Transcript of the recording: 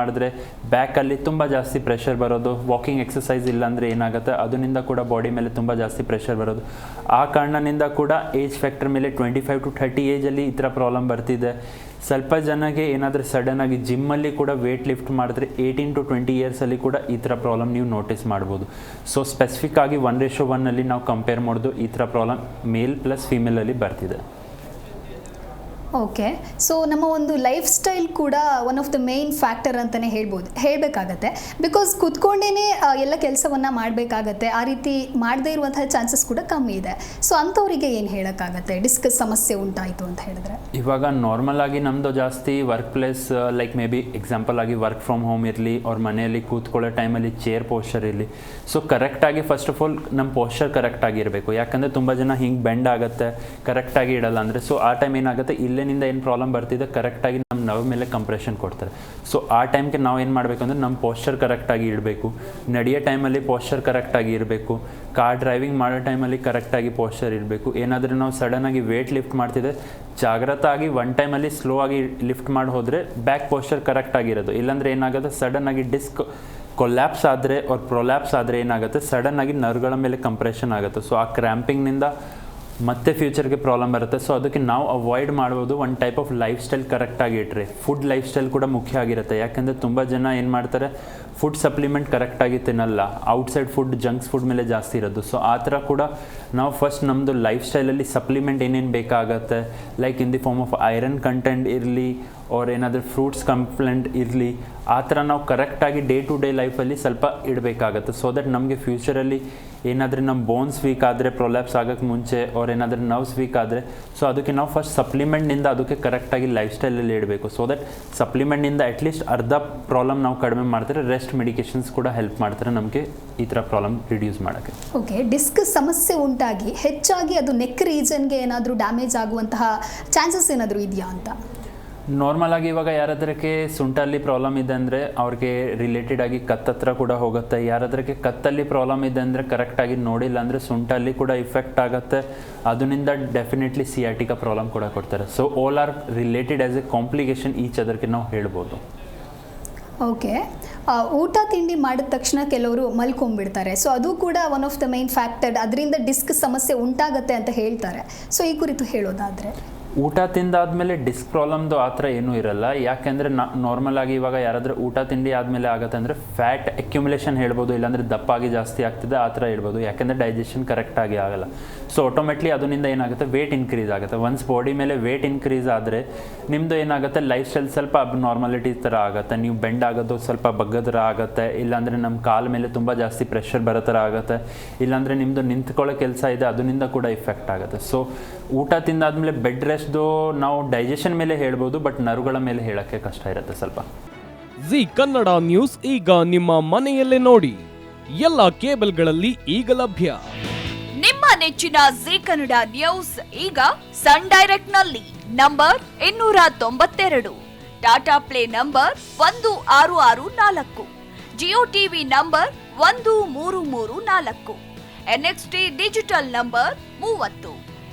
ಮಾಡಿದ್ರೆ ಬ್ಯಾಕಲ್ಲಿ ತುಂಬ ಜಾಸ್ತಿ ಪ್ರೆಷರ್ ಬರೋದು ವಾಕಿಂಗ್ ಎಕ್ಸಸೈಸ್ ಇಲ್ಲಾಂದರೆ ಏನಾಗುತ್ತೆ ಅದರಿಂದ ಕೂಡ ಬಾಡಿ ಮೇಲೆ ತುಂಬ ಜಾಸ್ತಿ ಪ್ರೆಷರ್ ಬರೋದು. ಆ ಕಾರಣದಿಂದ ಕೂಡ ಏಜ್ ಫ್ಯಾಕ್ಟರ್ ಮೇಲೆ ಟ್ವೆಂಟಿ ಫೈವ್ ಟು ಥರ್ಟಿ ಏಜಲ್ಲಿ ಈ ಥರ ಪ್ರಾಬ್ಲಮ್ ಬರ್ತಿದೆ. ಸ್ವಲ್ಪ ಜನಗೆ ಏನಾದರೂ ಸಡನ್ ಆಗಿ ಜಿಮ್ಮಲ್ಲಿ ಕೂಡ ವೇಟ್ ಲಿಫ್ಟ್ ಮಾಡಿದ್ರೆ ಏಯ್ಟೀನ್ ಟು ಟ್ವೆಂಟಿ ಇಯರ್ಸಲ್ಲಿ ಕೂಡ ಈ ಥರ ಪ್ರಾಬ್ಲಮ್ ನೀವು ನೋಟಿಸ್ ಮಾಡ್ಬೋದು. ಸೊ ಸ್ಪೆಸಿಫಿಕ್ ಆಗಿ ಒನ್ ರೇಷೋ ಒನ್ನಲ್ಲಿ ನಾವು ಕಂಪೇರ್ ಮಾಡೋದು ಈ ಥರ ಪ್ರಾಬ್ಲಮ್ ಮೇಲ್ ಪ್ಲಸ್ ಫೀಮೇಲಲ್ಲಿ ಬರ್ತಿದೆ. ಓಕೆ ಸೊ ನಮ್ಮ ಒಂದು ಲೈಫ್ ಸ್ಟೈಲ್ ಕೂಡ one of the main factor ಅಂತಲೇ ಹೇಳ್ಬೋದು, ಹೇಳಬೇಕಾಗತ್ತೆ. ಬಿಕಾಸ್ ಕುತ್ಕೊಂಡೇ ಎಲ್ಲ ಕೆಲಸವನ್ನು ಮಾಡಬೇಕಾಗತ್ತೆ. ಆ ರೀತಿ ಮಾಡದೇ ಇರುವಂತಹ ಚಾನ್ಸಸ್ ಕೂಡ ಕಮ್ಮಿ ಇದೆ. ಸೊ ಅಂಥವರಿಗೆ ಏನು ಹೇಳೋಕ್ಕಾಗತ್ತೆ? ಡಿಸ್ಕಸ್ ಸಮಸ್ಯೆ ಉಂಟಾಯಿತು ಅಂತ ಹೇಳಿದ್ರೆ. ಇವಾಗ ನಾರ್ಮಲ್ ಆಗಿ ನಮ್ಮದು ಜಾಸ್ತಿ work place like maybe example ಆಗಿ ವರ್ಕ್ ಫ್ರಮ್ ಹೋಮ್ ಇರಲಿ, ಅವ್ರ ಮನೆಯಲ್ಲಿ ಕೂತ್ಕೊಳ್ಳೋ ಟೈಮಲ್ಲಿ ಚೇರ್ ಪೋಸ್ಚರ್ ಇರಲಿ. ಸೊ ಕರೆಕ್ಟಾಗಿ ಫಸ್ಟ್ ಆಫ್ ಆಲ್ ನಮ್ಮ ಪೋಸ್ಚರ್ ಕರೆಕ್ಟಾಗಿ ಇರಬೇಕು. ಯಾಕಂದರೆ ತುಂಬ ಜನ ಹಿಂಗೆ ಬೆಂಡ್ ಆಗುತ್ತೆ ಕರೆಕ್ಟಾಗಿ ಇಡಲ್ಲ ಅಂದರೆ. ಸೊ ಆ ಟೈಮ್ ಏನಾಗುತ್ತೆ? ಇಲ್ಲಿನಿಂದ ಏನು ಪ್ರಾಬ್ಲಮ್ ಬರ್ತಿದೆ ಕರೆಕ್ಟಾಗಿ ನಮ್ಮ ನವ ಮೇಲೆ ಕಂಪ್ರೆಷನ್ ಕೊಡ್ತಾರೆ. ಸೊ ಆ ಟೈಮ್ಗೆ ನಾವು ಏನು ಮಾಡಬೇಕು ಅಂದರೆ ನಮ್ಮ ಪೋಸ್ಚರ್ ಕರೆಕ್ಟಾಗಿ ಇಡಬೇಕು. ನಡೆಯೋ ಟೈಮಲ್ಲಿ ಪೋಸ್ಚರ್ ಕರೆಕ್ಟಾಗಿ ಇರಬೇಕು. ಕಾರ್ ಡ್ರೈವಿಂಗ್ ಮಾಡೋ ಟೈಮಲ್ಲಿ ಕರೆಕ್ಟಾಗಿ ಪೋಸ್ಚರ್ ಇರಬೇಕು ಏನಾದರೂ ನಾವು ಸಡನ್ನಾಗಿ ವೇಟ್ ಲಿಫ್ಟ್ ಮಾಡ್ತಿದ್ರೆ ಜಾಗ್ರತಾಗಿ ಒನ್ ಟೈಮಲ್ಲಿ ಸ್ಲೋ ಆಗಿ ಲಿಫ್ಟ್ ಮಾಡಿ ಹೋದರೆ ಬ್ಯಾಕ್ ಪೋಸ್ಚರ್ ಕರೆಕ್ಟಾಗಿರೋದು ಇಲ್ಲಾಂದರೆ ಏನಾಗುತ್ತೆ ಸಡನ್ನಾಗಿ ಡಿಸ್ಕ್ ಕೊಲ್ಯಾಪ್ಸ್ ಆದರೆ ಅವ್ರ ಪ್ರೊಲ್ಯಾಪ್ಸ್ ಆದರೆ ಏನಾಗುತ್ತೆ ಸಡನ್ನಾಗಿ ನರ್ಗಳ ಮೇಲೆ ಕಂಪ್ರೆಷನ್ ಆಗುತ್ತೆ. ಸೊ ಆ ಕ್ರ್ಯಾಂಪಿಂಗ್ನಿಂದ ಮತ್ತೆ ಫ್ಯೂಚರ್ಗೆ ಪ್ರಾಬ್ಲಮ್ ಬರುತ್ತೆ. ಸೊ ಅದಕ್ಕೆ ನಾವು ಅವಾಯ್ಡ್ ಮಾಡ್ಬೋದು ಒಂದು ಟೈಪ್ ಆಫ್ ಲೈಫ್ ಸ್ಟೈಲ್ ಕರೆಕ್ಟಾಗಿ ಇಟ್ರಿ. ಫುಡ್ ಲೈಫ್ ಸ್ಟೈಲ್ ಕೂಡ ಮುಖ್ಯ ಆಗಿರುತ್ತೆ. ಯಾಕೆಂದರೆ ತುಂಬ ಜನ ಏನು ಮಾಡ್ತಾರೆ ಫುಡ್ ಸಪ್ಲಿಮೆಂಟ್ ಕರೆಕ್ಟಾಗಿ ತಿನ್ನಲ್ಲ. ಔಟ್ಸೈಡ್ ಫುಡ್ ಜಂಕ್ಸ್ ಫುಡ್ ಮೇಲೆ ಜಾಸ್ತಿ ಇರೋದು. ಸೊ ಆ ಥರ ಕೂಡ ನಾವು ಫಸ್ಟ್ ನಮ್ಮದು ಲೈಫ್ ಸ್ಟೈಲಲ್ಲಿ ಸಪ್ಲಿಮೆಂಟ್ ಏನೇನು ಬೇಕಾಗತ್ತೆ? Like in the form of iron content ಇರಲಿ ಅವ್ರ ಏನಾದರೂ ಫ್ರೂಟ್ಸ್ ಕಂಪ್ಲೆಂಟ್ ಇರಲಿ, ಆ ಥರ ನಾವು ಕರೆಕ್ಟಾಗಿ ಡೇ ಟು ಡೇ ಲೈಫಲ್ಲಿ ಸ್ವಲ್ಪ ಇಡಬೇಕಾಗತ್ತೆ. ಸೊ ದಟ್ ನಮಗೆ ಫ್ಯೂಚರಲ್ಲಿ ಏನಾದರೂ ನಮ್ಮ ಬೋನ್ಸ್ ವೀಕ್ ಆದರೆ ಪ್ರೊಲ್ಯಾಪ್ಸ್ ಆಗೋಕ್ಕೆ ಮುಂಚೆ ಅವ್ರ ಏನಾದರೂ ನರ್ವ್ಸ್ ವೀಕ್ ಆದರೆ ಸೊ ಅದಕ್ಕೆ ನಾವು ಫಸ್ಟ್ ಸಪ್ಲಿಮೆಂಟ್ನಿಂದ ಅದಕ್ಕೆ ಕರೆಕ್ಟಾಗಿ ಲೈಫ್ ಸ್ಟೈಲಲ್ಲಿ ಇಡಬೇಕು. ಸೊ ದಟ್ ಸಪ್ಲಿಮೆಂಟ್ನಿಂದ ಅಟ್ಲೀಸ್ಟ್ ಅರ್ಧ ಪ್ರಾಬ್ಲಮ್ ನಾವು ಕಡಿಮೆ ಮಾಡ್ತಾರೆ ರೆಸ್ಟ್ ಮೆಡಿಕೇಶನ್ಸ್ ಕೂಡ ಹೆಲ್ಪ್ ಮಾಡ್ತಾರೆ ನಮಗೆ ಈ ಥರ ಪ್ರಾಬ್ಲಮ್ ರಿಡ್ಯೂಸ್ ಮಾಡೋಕ್ಕೆ. ಓಕೆ ಡಿಸ್ಕ್ ಸಮಸ್ಯೆ ಉಂಟಾಗಿ ಹೆಚ್ಚಾಗಿ ಅದು ನೆಕ್ ರೀಜನ್ಗೆ ಏನಾದರೂ ಡ್ಯಾಮೇಜ್ ಆಗುವಂತಹ ಚಾನ್ಸಸ್ ಏನಾದರೂ ಇದೆಯಾ ಅಂತ? ನಾರ್ಮಲ್ ಆಗಿ ಇವಾಗ ಯಾರಾದ್ರಕ್ಕೆ ಸುಂಟಲ್ಲಿ ಪ್ರಾಬ್ಲಮ್ ಇದೆ ಅಂದರೆ ಅವ್ರಿಗೆ ರಿಲೇಟೆಡ್ ಆಗಿ ಕತ್ತತ್ರ ಕೂಡ ಹೋಗುತ್ತೆ. ಯಾರಾದ್ರಕ್ಕೆ ಕತ್ತಲ್ಲಿ ಪ್ರಾಬ್ಲಮ್ ಇದೆ ಅಂದರೆ ಕರೆಕ್ಟಾಗಿ ನೋಡಿಲ್ಲ ಅಂದರೆ ಸುಂಟಲ್ಲಿ ಕೂಡ ಇಫೆಕ್ಟ್ ಆಗುತ್ತೆ. ಅದರಿಂದ ಡೆಫಿನೆಟ್ಲಿ ಸಿಯಾಟಿಕ ಪ್ರಾಬ್ಲಮ್ ಕೂಡ ಕೊಡ್ತಾರೆ. So all are related as a complication each ಅದಕ್ಕೆ ನಾವು ಹೇಳ್ಬೋದು. ಓಕೆ ಊಟ ತಿಂಡಿ ಮಾಡಿದ ತಕ್ಷಣ ಕೆಲವರು ಮಲ್ಕೊಂಡ್ಬಿಡ್ತಾರೆ. ಸೊ ಅದು ಕೂಡ one of the main factor ಅದರಿಂದ ಡಿಸ್ಕ್ ಸಮಸ್ಯೆ ಉಂಟಾಗತ್ತೆ ಅಂತ ಹೇಳ್ತಾರೆ. ಸೊ ಈ ಕುರಿತು ಹೇಳೋದಾದರೆ. ಊಟ ತಿಂದಾದಮೇಲೆ ಡಿಸ್ಕ್ ಪ್ರಾಬ್ಲಮ್ದು ಆ ಥರ ಏನೂ ಇರಲ್ಲ. ಯಾಕೆಂದರೆ ನಾ ನಾರ್ಮಲ್ ಆಗಿ ಇವಾಗ ಯಾರಾದರೂ ಊಟ ತಿಂಡಿ ಆದಮೇಲೆ ಆಗುತ್ತೆ ಅಂದರೆ ಫ್ಯಾಟ್ ಅಕ್ಯುಮುಲೇಷನ್ ಹೇಳ್ಬೋದು, ಇಲ್ಲಾಂದರೆ ದಪ್ಪಾಗಿ ಜಾಸ್ತಿ ಆಗ್ತಿದೆ, ಆ ಥರ ಹೇಳ್ಬೋದು. ಯಾಕೆಂದರೆ ಡೈಜೆಷನ್ ಕರೆಕ್ಟಾಗಿ ಆಗಲ್ಲ. ಸೊ ಆಟೋಮೆಟ್ಲಿ ಅದರಿಂದ ಏನಾಗುತ್ತೆ? ವೇಟ್ ಇನ್ಕ್ರೀಸ್ ಆಗುತ್ತೆ. ಒನ್ಸ್ ಬಾಡಿ ಮೇಲೆ ವೇಟ್ ಇನ್ಕ್ರೀಸ್ ಆದರೆ ನಿಮ್ಮದು ಏನಾಗುತ್ತೆ? ಲೈಫ್ ಸ್ಟೈಲ್ ಸ್ವಲ್ಪ ಅಬ್ ನಾರ್ಮಾಲಿಟಿ ಥರ ಆಗುತ್ತೆ. ನೀವು ಬೆಂಡ್ ಆಗೋದು ಸ್ವಲ್ಪ ಬಗ್ಗೋ ಥರ ಆಗುತ್ತೆ. ಇಲ್ಲಾಂದರೆ ನಮ್ಮ ಕಾಲ ಮೇಲೆ ತುಂಬ ಜಾಸ್ತಿ ಪ್ರೆಷರ್ ಬರೋ ಥರ ಆಗುತ್ತೆ. ಇಲ್ಲಾಂದರೆ ನಿಮ್ಮದು ನಿಂತ್ಕೊಳ್ಳೋ ಕೆಲಸ ಇದೆ ಅದರಿಂದ ಕೂಡ ಇಫೆಕ್ಟ್ ಆಗುತ್ತೆ. ಸೊ ಊಟ ತಿಂದಾದಮೇಲೆ ಬೆಡ್ ರೆಸ್ಟ್ದು ನಾವು ಡೈಜೆಷನ್ ಮೇಲೆ ಹೇಳ್ಬೋದು ಬಟ್ ನರುಗಳ ಮೇಲೆ ಹೇಳೋಕ್ಕೆ ಕಷ್ಟ ಇರುತ್ತೆ ಸ್ವಲ್ಪ. ಜಿ ಕನ್ನಡ ನ್ಯೂಸ್ ಈಗ ನಿಮ್ಮ ಮನೆಯಲ್ಲೇ ನೋಡಿ. ಎಲ್ಲ ಕೇಬಲ್ಗಳಲ್ಲಿ ಈಗ ಲಭ್ಯ. ನಿಮ್ಮ ನೆಚ್ಚಿನ ಜಿ ಕನ್ನಡ ನ್ಯೂಸ್ ಈಗ ಸನ್ ಡೈರೆಕ್ಟ್ನಲ್ಲಿ ನಂಬರ್ ಇನ್ನೂರ ತೊಂಬತ್ತೆರಡು. ಟಾಟಾ ಪ್ಲೇ ನಂಬರ್ ಒಂದು ಆರು ಆರು ನಾಲ್ಕು. ಜಿಯೋ ಟಿವಿ ನಂಬರ್ ಒಂದು ಮೂರು ಮೂರು ನಾಲ್ಕು. ಎನ್ಎಕ್ಸ್ಟಿ ಡಿಜಿಟಲ್ ನಂಬರ್ ಮೂವತ್ತು.